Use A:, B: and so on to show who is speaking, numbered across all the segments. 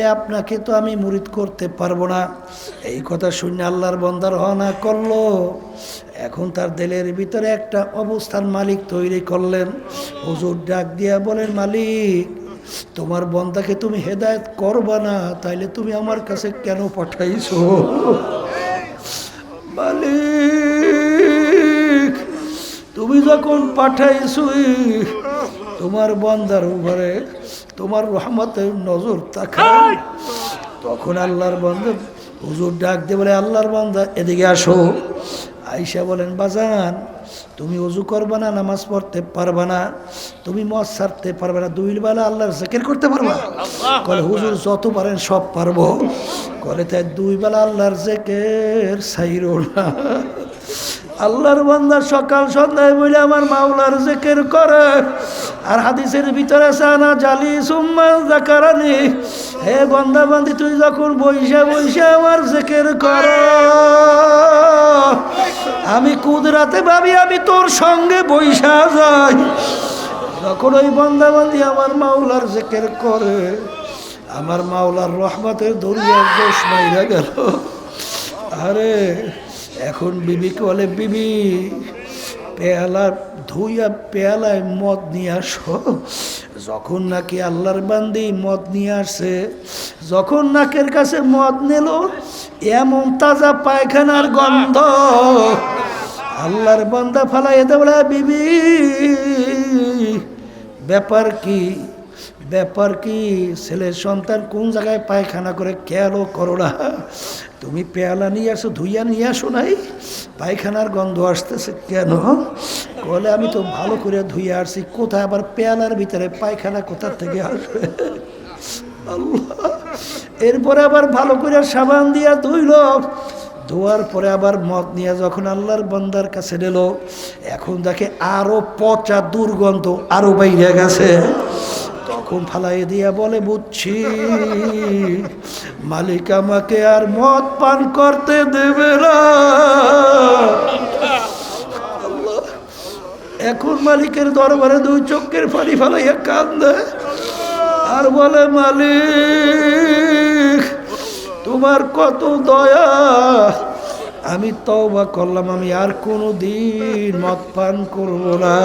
A: তাইলে আপনাকে তো আমি মুরিদ করতে পারব না। এই কথা শুনে আল্লাহর বন্দার রওনা করল। এখন তার দেলের ভিতরে একটা অবস্থান মালিক তৈরি করলেন। হুজুর ডাক দিয়া বলেন, মালিক, তোমার বন্দাকে তুমি হেদায়েত করবা না, তাইলে তুমি আমার কাছে কেন পাঠাইছো? মালিক, তুমি যখন পাঠাইছুই, তোমার বন্দার উপরে তোমার রহমতের নজর তাকাই তখন আল্লাহর বন্ধা হুজুর ডাক দিয়ে বলে আল্লাহর বন্ধা এদিকে আসো। আইসা বলেন বাজান তুমি অজু করবে না নামাজ পড়তে পারবে না তুমি মদ ছাড়তে পারবে না দুই বেলা আল্লাহর জেকের করতে পারবা? কলে হুজুর যত পারেন সব পারব। কলে তাই দুই বেলা আল্লাহর জেকের সাইরো না। আল্লাহর বান্দা সকাল সন্ধ্যায় বলে আমার মাওলার জেকের করে। আর হাদিসের ভিতরে সানা জালি সুম্মা জাকারানি হে বন্দা, বান্দি, তুই যখন বইসা বইসা আমার জেকের কর। আমি কুদরাতে ভাবি আমি তোর সঙ্গে বইসা যাই। যখন ওই বন্দা, বান্দি আমার মাওলার জেকের করে, আমার মাওলার রহমতের দরিয়ার দোষ মাইরা গেল। আরে এখন বিবিকে বলে বিবি, পেয়ালা ধুইয়া পেয়ালায় মদ নিয়ে আসো। যখন নাকি আল্লাহর বান্দি মদ নিয়ে আসে, যখন নাকের কাছে মদ নিল, এমন তাজা পায়খানার গন্ধ। আল্লাহর বান্দা ফালাই বলে, বিবি, ব্যাপার কি? ব্যাপার কি ছেলের সন্তান কোন জায়গায় পায়খানা করে খেয়ালও করো না? তুমি পেয়ালা নিয়ে আসো, ধুইয়া নিয়ে আসো নাই? পায়খানার গন্ধ আসতেছে কেন? বলে আমি তো ভালো করে ধুইয়া আসছি, কোথায় আবার পেয়ালার ভিতরে পায়খানা কোথার থেকে আসবে? এরপরে আবার ভালো করে সাবান দিয়া ধুইল। ধোয়ার পরে আবার মদ নিয়ে যখন আল্লাহর বন্দার কাছে নিল, এখন দেখে আরও পচা দুর্গন্ধ আরও বাইরে গেছে। তখন ফালাই দিয়া বলে, বুঝছি। মালিক আমাকে আর মদ পান করতে দেবে না। এখন মালিকের দরবারে দুই চোখের ফাড়ি ফালাইয়া কান্দে আর বলে, মালিক, তোমার কত দয়া। আমি তওবা করলাম, আমি আর কোনো দিন মদ পান করব না।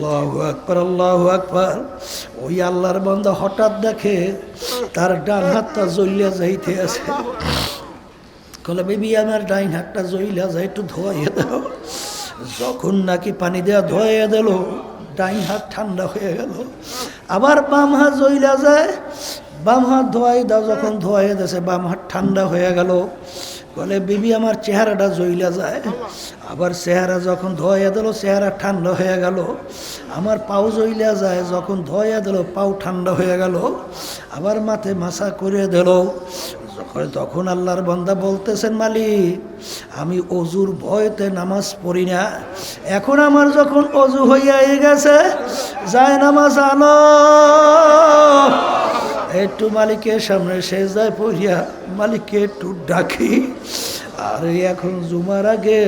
A: আল্লাহ আকবর আল্লাহ আকবর। ওই আল্লাহর বন্ধা হঠাৎ দেখে তার ডান হাতটা জ্বলিয়া যাইতে আছে। কলে বেবি, আমার ডাইন হাতটা জ্বলিয়া যায়, একটু ধোয়াইয়া দাও। যখন নাকি পানি দেওয়া ধোয়াইয়া দিল ডাইন হাত ঠান্ডা হয়ে গেল। আবার বাম হাত জ্বলিয়া যায়। বাম হাত ধোয়াই দাও, যখন ধোয়াইয়া দিয়েছে বাম হাত ঠান্ডা হয়ে গেল। বলে, বিবি, আমার চেহারাটা জইলা যায়। আবার চেহারা যখন ধোয়া দিল, চেহারা ঠান্ডা হয়ে গেল। আমার পাও জইলা যায়, যখন ধোয়া দিল, পাও ঠান্ডা হয়ে গেল। আবার মাথে মাথা করে দিল। তখন আল্লাহর বান্দা বলতেছেন, মালিক, আমি অজুর ভয়তে নামাজ পড়ি না। এখন আমার যখন অজু হইয়া গেছে, যায় নামাজ আনো একটু মালিকের সামনে যায় পড়িয়া মালিককে একটু ডাকি। আর, এখন জুমার আগে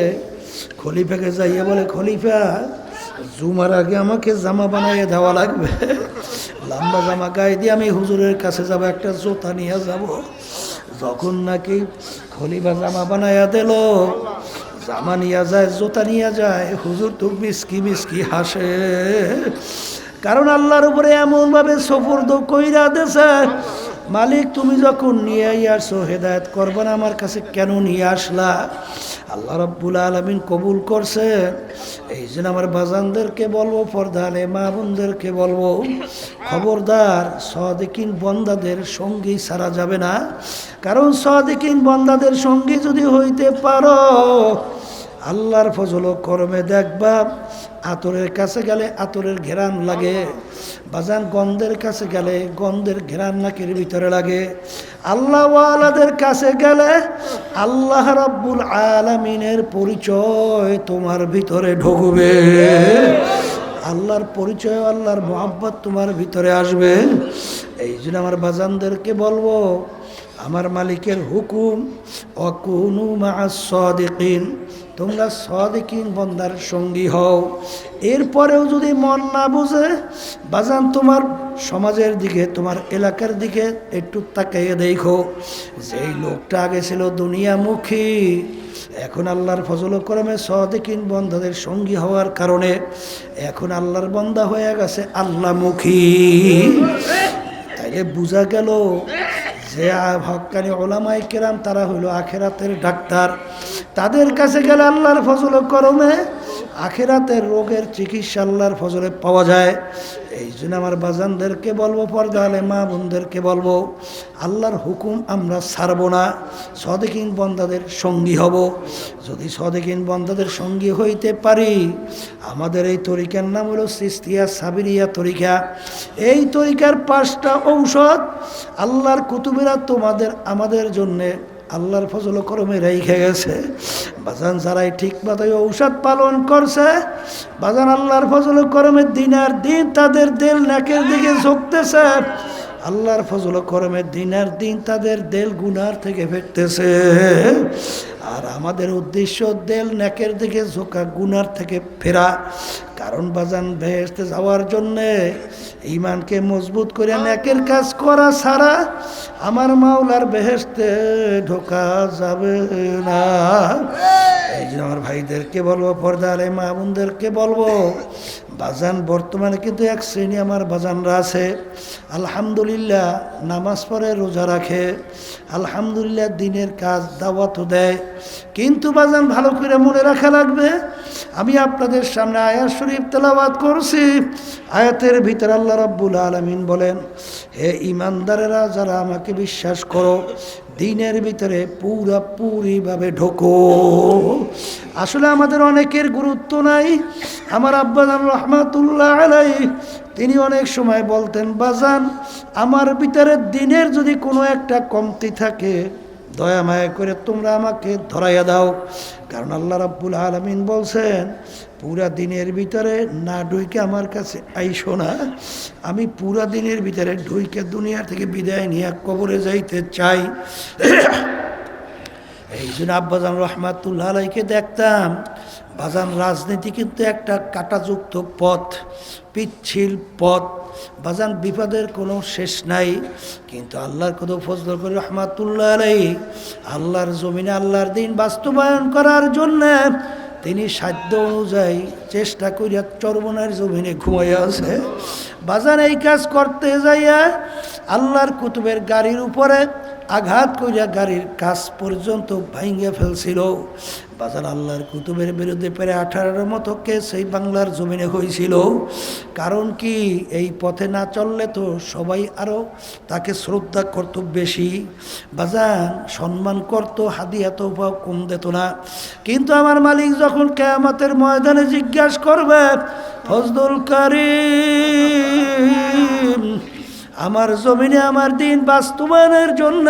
A: খলিফাকে যাইয়া বলে, খলিফা, জুমার আগে আমাকে জামা বানাইয়ে দেওয়া লাগবে। লম্বা জামা গায়ে দিয়ে আমি হুজুরের কাছে যাব, একটা জোতা নিয়ে যাব। যখন নাকি খলিফা জামা বানাইয়া দিল, জামা নিয়ে যায়, জোতা নিয়ে যায়, হুজুর তো মিসকি মিসকি হাসে। কারণ আল্লাহর উপরে এমনভাবে সফর্দ কইরা দেছে, মালিক তুমি যখন নিয়ে আসছো হেদায়ত করবে না, আমার কাছে কেন নিয়ে আসলা? আল্লাহ রব্বুল আলমিন কবুল করছে। এই জন্য আমার বাজানদেরকে বলব পর্দালে মা বোনদেরকে বলব, খবরদার, সদিকিন বন্দাদের সঙ্গী ছাড়া যাবে না। কারণ সদিকিন বন্দাদের সঙ্গী যদি হইতে পারো আল্লাহর ফজল করমে দেখবা, আতরের কাছে গেলে আতরের ঘেরান লাগে, বাজান গন্ধের কাছে গেলে গন্ধের ঘেরান নাকের ভিতরে লাগে। আল্লাহওয়ালাদের কাছে গেলে আল্লাহ রাব্বুল আলামিনের পরিচয় তোমার ভিতরে ঢুকবে। আল্লাহর পরিচয়, আল্লাহর মোহাব্বত তোমার ভিতরে আসবে। এই জন্য আমার বাজানদেরকে বলব আমার মালিকের হুকুম, অকুনু মা সদিকিন তোমরা সদিকিন বন্দার সঙ্গী হও। এরপরেও যদি মন না বুঝে, বাজান তোমার সমাজের দিকে, তোমার এলাকার দিকে একটু তাকাইয়ে দেখো। যেই লোকটা আগে ছিল দুনিয়ামুখী, এখন আল্লাহর ফজল করমে সদিকিন বন্ধাদের সঙ্গী হওয়ার কারণে এখন আল্লাহর বন্দা হয়ে গেছে আল্লাহমুখী। তাইলে বোঝা গেল যে হকানি ওলামাই কেরাম তারা হইল আখেরাতের ডাক্তার। তাদের কাছে গেলে আল্লাহর ফজল করমে আখেরাতের রোগের চিকিৎসা আল্লাহর ফজলে পাওয়া যায়। এই জন্য আমার বাজানদেরকে বলব, পর্দা আলে মা বোনদেরকে বলব, আল্লাহর হুকুম আমরা ছাড়ব না, সদেকিন বন্দাদের সঙ্গী হব। যদি সদেকিন বন্দাদের সঙ্গী হইতে পারি, আমাদের এই তরিকার নাম হলো সিস্তিয়া সাবিরিয়া তরিকা। এই তরিকার পাঁচটা ঔষধ আল্লাহর কুতুবেরা তোমাদের, আমাদের জন্যে আল্লাহর ফজল করমে রেখে গেছে। বাজান যারাই ঠিক মতো ঔষধ পালন করছে, বাজান আল্লাহর ফজল করমের দিন আর দিন তাদের দিল নাকের দিকে ঝুঁকতেছে। আল্লাহর ফজল করমের দিন আর দিন তাদের দেল গুনার থেকে ফেরতেছে। আর আমাদের উদ্দেশ্য দেল নাকের দিকে ঝোঁকা গুনার থেকে ফেরা। কারণ বাজান ভেসতে যাওয়ার জন্যে ইমানকে মজবুত করে নেকের কাজ করা ছাড়া আমার মাওলার বেহেস্তে ঢোকা যাবে না। এই জন্য আমার ভাইদেরকে বলব, পর্দারে মা বোনদেরকে বলব বাজান বর্তমানে কিন্তু এক শ্রেণি আমার বাজানরা আছে। আলহামদুলিল্লাহ, নামাজ পড়ে, রোজা রাখে। আলহামদুলিল্লাহ, দিনের কাজ দাওয়াতও দেয়। কিন্তু বাজান ভালো করে মনে রাখা লাগবে, আমি আপনাদের সামনে আয়াত শরীফ তেলাবাদ করছি। আয়াতের ভিতর আল্লাহ রাব্বুল আলমিন বলেন, হে ইমানদারেরা যারা আমাকে বিশ্বাস করো দিনের ভিতরে পুরা পুরাপুরিভাবে ঢোকো। আসলে আমাদের অনেকের গুরুত্ব নাই। আমার আব্বাজান রহমাতুল্লাহ আলাই তিনি অনেক সময় বলতেন, বাজান, আমার ভিতরে দিনের যদি কোনো একটা কমতি থাকে দয়া মায়া করে তোমরা আমাকে ধরাইয়া দাও। কারণ আল্লাহ রাব্বুল আলমিন বলছেন, পুরা দিনের ভিতরে না ঢুইকে আমার কাছে আইসো না। আমি পুরা দিনের ভিতরে ঢুইকে দুনিয়া থেকে বিদায় নিয়ে কবরে যাইতে চাই। এই জন্য আব্বাজান রহমাতুল্লাহ আলাইকে দেখতাম। বাজান রাজনীতি কিন্তু একটা কাটাযুক্ত পথ, পিচ্ছিল পথ। বাজান বিপদের কোনো শেষ নাই, কিন্তু আল্লাহর কত ফজল করে রহমাতুল্লাহ আলাই, আল্লাহর জমিনে আল্লাহর দিন বাস্তবায়ন করার জন্যে তিনি সাধ্য অনুযায়ী চেষ্টা করিয়া চর্বনের জমিনে ঘুমাইয়া আছে। বাজার এই কাজ করতে যাইয়া আল্লাহর কুতুবের গাড়ির উপরে আঘাত করিয়া গাড়ির কাজ পর্যন্ত ভাঙ্গে ফেলছিল। বাজার আল্লাহর কুতুবের বিরুদ্ধে প্রায় আঠারোর মতো কেস এই বাংলার জমিনে হয়েছিল কারণ কি, এই পথে না চললে তো সবাই আরও তাকে শ্রদ্ধা করত বেশি। বাজান সম্মান করত, হাদিয়া তো কম দিত না। কিন্তু আমার মালিক যখন কেয়ামতের ময়দানে জিজ্ঞাসা করবে ফজদুল করিম আমার জমিনে আমার দিন বাস্তবায়নের জন্য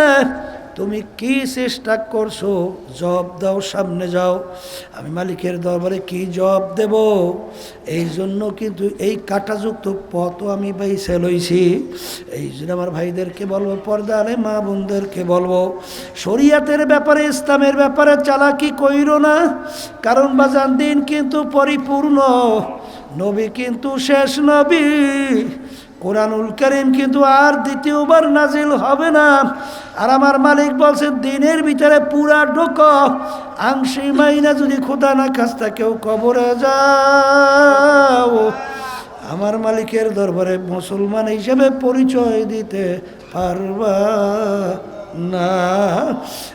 A: তুমি কি চেষ্টা করছ? জব দাও, সামনে যাও। আমি মালিকের দরবারে কি জব দেব? এই জন্য কিন্তু এই কাটাযুক্ত পথও আমি বাইসে লইছি। এই জন্য আমার ভাইদেরকে বলব পর্দা আলে মা বোনদেরকে বলব, শরিয়াতের ব্যাপারে, ইসলামের ব্যাপারে চালাকি কইর না। কারণ বাজান দিন কিন্তু পরিপূর্ণ, নবী কিন্তু শেষ নবী। কোরআনুল করিম কিন্তু আর দ্বিতীয়বার নাজিল হবে না। আর আমার মালিক বলছে, দিনের ভিতরে পুরা ঢোক, আংশি মাইনা যদি খোদা না কাজটা কেউ কবরে যাও। আমার মালিকের দরবারে মুসলমান হিসেবে পরিচয় দিতে পারবা না।